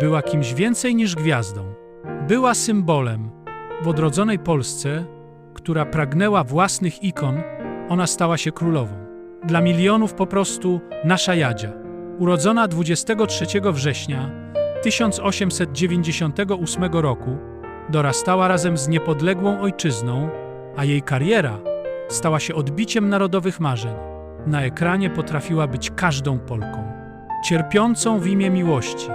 była kimś więcej niż gwiazdą. Była symbolem. W odrodzonej Polsce, która pragnęła własnych ikon, ona stała się królową. Dla milionów po prostu nasza Jadzia. Urodzona 23 września 1898 roku, dorastała razem z niepodległą ojczyzną, a jej kariera stała się odbiciem narodowych marzeń. Na ekranie potrafiła być każdą Polką, cierpiącą w imię miłości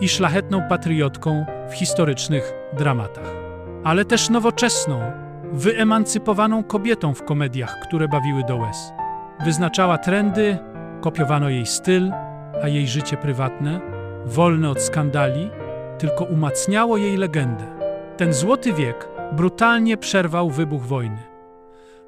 i szlachetną patriotką w historycznych dramatach, ale też nowoczesną, wyemancypowaną kobietą w komediach, które bawiły do łez. Wyznaczała trendy, kopiowano jej styl, a jej życie prywatne, wolne od skandali, tylko umacniało jej legendę. Ten złoty wiek brutalnie przerwał wybuch wojny.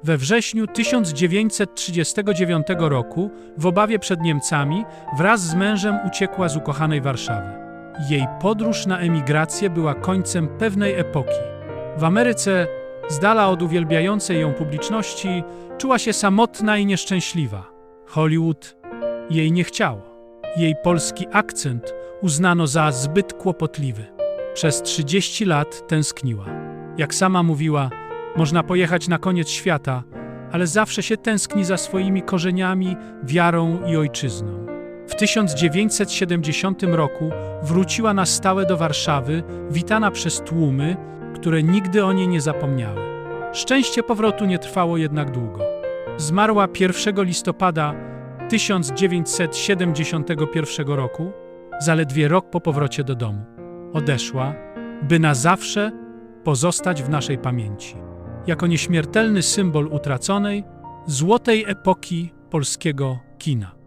We wrześniu 1939 roku, w obawie przed Niemcami, wraz z mężem uciekła z ukochanej Warszawy. Jej podróż na emigrację była końcem pewnej epoki. W Ameryce, z dala od uwielbiającej ją publiczności, czuła się samotna i nieszczęśliwa. Hollywood jej nie chciało. Jej polski akcent uznano za zbyt kłopotliwy. Przez 30 lat tęskniła. Jak sama mówiła, można pojechać na koniec świata, ale zawsze się tęskni za swoimi korzeniami, wiarą i ojczyzną. W 1970 roku wróciła na stałe do Warszawy, witana przez tłumy, które nigdy o niej nie zapomniały. Szczęście powrotu nie trwało jednak długo. Zmarła 1 listopada 1971 roku, zaledwie rok po powrocie do domu. Odeszła, by na zawsze pozostać w naszej pamięci. Jako nieśmiertelny symbol utraconej, złotej epoki polskiego kina.